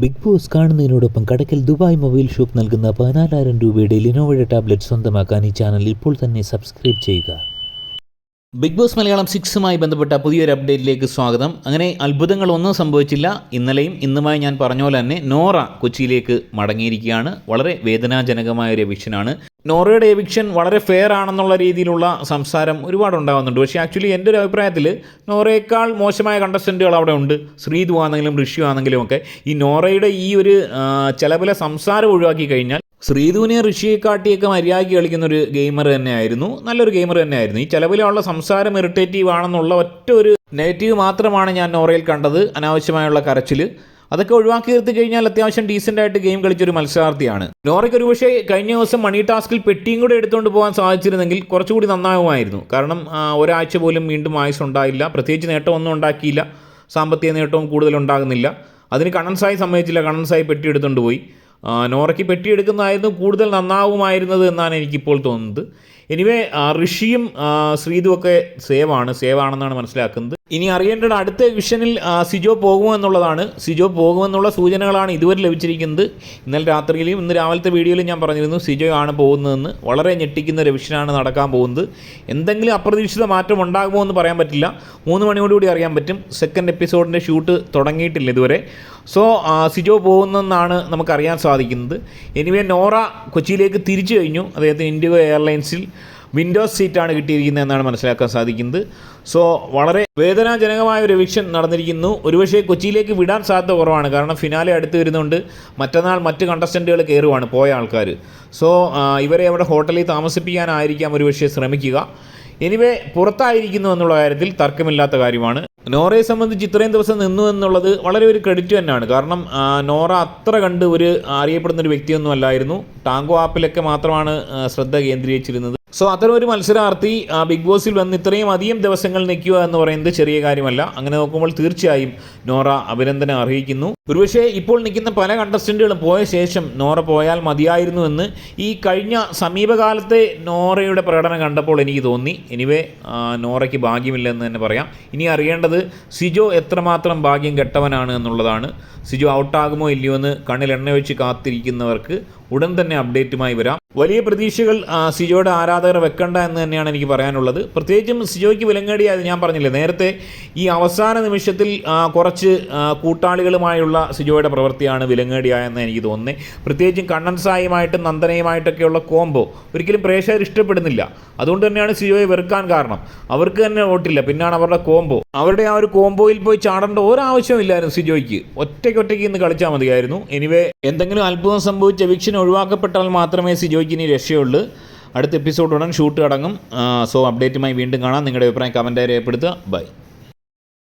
Big Boss കാണുന്നതിനോടൊപ്പം Kadakkal Dubai mobile shop നൽകുന്ന പതിനാലായിരം രൂപയുടെ ലിനോവയുടെ ടാബ്ലറ്റ് സ്വന്തമാക്കാൻ ഈ ചാനൽ ഇപ്പോൾ തന്നെ സബ്സ്ക്രൈബ് ചെയ്യുക. ബിഗ് ബോസ് മലയാളം സിക്സുമായി ബന്ധപ്പെട്ട പുതിയൊരു അപ്ഡേറ്റിലേക്ക് സ്വാഗതം. അങ്ങനെ അത്ഭുതങ്ങളൊന്നും സംഭവിച്ചില്ല. ഇന്നലെയും ഇന്നുമായി ഞാൻ പറഞ്ഞ പോലെ തന്നെ നോറ കൊച്ചിയിലേക്ക് മടങ്ങിയിരിക്കുകയാണ്. വളരെ വേദനാജനകമായ ഒരു എവിക്ഷനാണ് നോറയുടെ എവിക്ഷൻ വളരെ ഫെയർ ആണെന്നുള്ള രീതിയിലുള്ള സംസാരം ഒരുപാട് ഉണ്ടാകുന്നുണ്ട് പക്ഷേ ആക്ച്വലി എന്റെ ഒരു അഭിപ്രായത്തിൽ നോറയേക്കാൾ മോശമായ കണ്ടസ്റ്റന്റുകൾ അവിടെ ഉണ്ട്. ശ്രീതു ആണെങ്കിലും ഋഷി ആണെങ്കിലും ഒക്കെ. ഈ നോറയുടെ ഈ ഒരു ചില പല സംസാരം ഒഴിവാക്കി കഴിഞ്ഞാൽ ശ്രീധുവിനെ ഋഷിയെ കാട്ടിയൊക്കെ മര്യാദയ്ക്ക് കളിക്കുന്ന ഒരു ഗെയിമർ തന്നെയായിരുന്നു. നല്ലൊരു ഗെയിമർ തന്നെയായിരുന്നു. ഈ ചിലവിലുള്ള സംസാരം ഇറിറ്റേറ്റീവ് ആണെന്നുള്ള ഒറ്റ ഒരു നെഗറ്റീവ് മാത്രമാണ് ഞാൻ നോറയിൽ കണ്ടത്. അനാവശ്യമായുള്ള കരച്ചിൽ അതൊക്കെ ഒഴിവാക്കി നിർത്തി കഴിഞ്ഞാൽ അത്യാവശ്യം ഡീസെന്റ് ആയിട്ട് ഗെയിം കളിച്ചൊരു മത്സരാർത്ഥിയാണ്. നോറയ്ക്ക് ഒരു പക്ഷേ കഴിഞ്ഞ ദിവസം മണി ടാസ്കിൽ പെട്ടിയും കൂടെ എടുത്തുകൊണ്ട് പോകാൻ സാധിച്ചിരുന്നെങ്കിൽ കുറച്ചുകൂടി നന്നാവുമായിരുന്നു. കാരണം ഒരാഴ്ച പോലും വീണ്ടും ആയുസ് ഉണ്ടായില്ല. പ്രത്യേകിച്ച് നേട്ടമൊന്നും ഉണ്ടാക്കിയില്ല. സാമ്പത്തിക നേട്ടവും കൂടുതൽ ഉണ്ടാകുന്നില്ല. അതിന് കണൻസായി സമ്മതിച്ചില്ല. കണൻസായി പെട്ടി എടുത്തുകൊണ്ട് പോയി. നോറയ്ക്ക് പെട്ടി എടുക്കുന്നതായിരുന്നു കൂടുതൽ നന്നാവുമായിരുന്നത് എന്നാണ് എനിക്കിപ്പോൾ തോന്നുന്നത്. എനിവേ ഋഷിയും ശ്രീതുമൊക്കെ സേവാണ്. സേവാണെന്നാണ് മനസ്സിലാക്കുന്നത്. ഇനി അറിയേണ്ടത് അടുത്ത വിഷനിൽ സിജോ പോകുമെന്നുള്ളതാണ് സിജോ പോകുമെന്നുള്ള സൂചനകളാണ് ഇതുവരെ ലഭിച്ചിരിക്കുന്നത്. ഇന്നലെ രാത്രിയിലും ഇന്ന് രാവിലത്തെ വീഡിയോയിലും ഞാൻ പറഞ്ഞിരുന്നു സിജോ ആണ് പോകുന്നതെന്ന്. വളരെ ഞെട്ടിക്കുന്ന ഒരു വിഷനാണ് നടക്കാൻ പോകുന്നത്. എന്തെങ്കിലും അപ്രതീക്ഷിത മാറ്റം ഉണ്ടാകുമോ എന്ന് പറയാൻ പറ്റില്ല. മൂന്ന് മണിയോടുകൂടി അറിയാൻ പറ്റും. സെക്കൻഡ് എപ്പിസോഡിന്റെ ഷൂട്ട് തുടങ്ങിയിട്ടില്ല ഇതുവരെ. സോ സിജോ പോകുന്നെന്നാണ് നമുക്കറിയാൻ സാധിക്കുന്നത്. എനിവേ നോറ കൊച്ചിയിലേക്ക് തിരിച്ചു കഴിഞ്ഞു. അദ്ദേഹത്തിന് ഇൻഡിഗോ എയർലൈൻസിൽ വിൻഡോസ് സീറ്റാണ് കിട്ടിയിരിക്കുന്നത് എന്നാണ് മനസ്സിലാക്കാൻ സാധിക്കുന്നത്. സോ വളരെ വേദനാജനകമായ ഒരു എവിക്ഷൻ നടന്നിരിക്കുന്നു. ഒരുപക്ഷെ കൊച്ചിയിലേക്ക് വിടാൻ സാധ്യത കുറവാണ്. കാരണം ഫിനാലെ അടുത്ത് വരുന്നുണ്ട്. മറ്റന്നാൾ മറ്റ് കണ്ടസ്റ്റന്റുകൾ കയറുവാണ് പോയ ആൾക്കാർ സോ ഇവരെ അവിടെ ഹോട്ടലിൽ താമസിപ്പിക്കാനായിരിക്കാം ഒരുപക്ഷെ ശ്രമിക്കുക. എനിവേ പുറത്തായിരിക്കുന്നു എന്നുള്ള കാര്യത്തിൽ തർക്കമില്ലാത്ത കാര്യമാണ്. നോറയെ സംബന്ധിച്ച് ഇത്രയും ദിവസം നിന്നു എന്നുള്ളത് വളരെ ഒരു ക്രെഡിറ്റ് തന്നെയാണ്. കാരണം നോറ അത്ര കണ്ട് ഒരു അറിയപ്പെടുന്ന ഒരു വ്യക്തിയൊന്നും അല്ലായിരുന്നു. ടാങ്കോ ആപ്പിലൊക്കെ മാത്രമാണ് ശ്രദ്ധ കേന്ദ്രീകരിച്ചിരുന്നത്. സോ അത്തരം ഒരു മത്സരാർത്ഥി ബിഗ് ബോസിൽ വന്ന് ഇത്രയും അധികം ദിവസങ്ങൾ നിൽക്കുക എന്ന് പറയുന്നത് ചെറിയ കാര്യമല്ല. അങ്ങനെ നോക്കുമ്പോൾ തീർച്ചയായും നോറ അഭിനന്ദനം അർഹിക്കുന്നു. ഒരുപക്ഷെ ഇപ്പോൾ നിൽക്കുന്ന പല കണ്ടസ്റ്റന്റുകളും പോയ ശേഷം നോറ പോയാൽ മതിയായിരുന്നു എന്ന് ഈ കഴിഞ്ഞ സമീപകാലത്തെ നോറയുടെ പ്രകടനം കണ്ടപ്പോൾ എനിക്ക് തോന്നി. എനിവേ നോറയ്ക്ക് ഭാഗ്യമില്ലെന്ന് തന്നെ പറയാം. ഇനി അറിയേണ്ടത് സിജോ എത്രമാത്രം ഭാഗ്യം കെട്ടവനാണ് എന്നുള്ളതാണ്. സിജോ ഔട്ടാകുമോ ഇല്ലയോ എന്ന് കണ്ണിൽ എണ്ണ വെച്ച് കാത്തിരിക്കുന്നവർക്ക് ഉടൻ തന്നെ അപ്ഡേറ്റുമായി വരാം. വലിയ പ്രതീക്ഷകൾ സിജോയുടെ ആരാധകർ വെക്കണ്ട എന്ന് തന്നെയാണ് എനിക്ക് പറയാനുള്ളത്. പ്രത്യേകിച്ചും സിജോയ്ക്ക് വിലങ്ങേടിയായത് ഞാൻ പറഞ്ഞില്ലേ നേരത്തെ ഈ അവസാന നിമിഷത്തിൽ കുറച്ച് കൂട്ടാളികളുമായുള്ള സിജോയുടെ പ്രവൃത്തിയാണ് വിലങ്ങേടിയായെന്ന് എനിക്ക് തോന്നുന്നത് പ്രത്യേകിച്ചും കണ്ണൻ സായുമായിട്ടും നന്ദനയുമായിട്ടൊക്കെയുള്ള കോംബോ ഒരിക്കലും പ്രേക്ഷകർ ഇഷ്ടപ്പെടുന്നില്ല. അതുകൊണ്ട് തന്നെയാണ് സിജോയെ വെറുക്കാൻ കാരണം. അവർക്ക് തന്നെ വോട്ടില്ല പിന്നാണ് അവരുടെ കോംബോ. അവരുടെ ആ ഒരു കോംബോയിൽ പോയി ചാടേണ്ട ഒരാവശ്യമില്ലായിരുന്നു സിജോയ്ക്ക്. ഒറ്റയ്ക്ക് ഒറ്റയ്ക്ക് ഇന്ന് കളിച്ചാൽ മതിയായിരുന്നു. എനിവേ എന്തെങ്കിലും അത്ഭുതം സംഭവിച്ച വിക്ഷൻ ഒഴിവാക്കപ്പെട്ടാൽ മാത്രമേ സിജോയ്ക്ക് ഇനി രക്ഷയുള്ളൂ. അടുത്ത എപ്പിസോഡ് ഉടൻ ഷൂട്ട് അടങ്ങും സോ അപ്ഡേറ്റുമായി വീണ്ടും കാണാം. നിങ്ങളുടെ അഭിപ്രായം കമന്റായി രേഖപ്പെടുത്തുക. ബൈ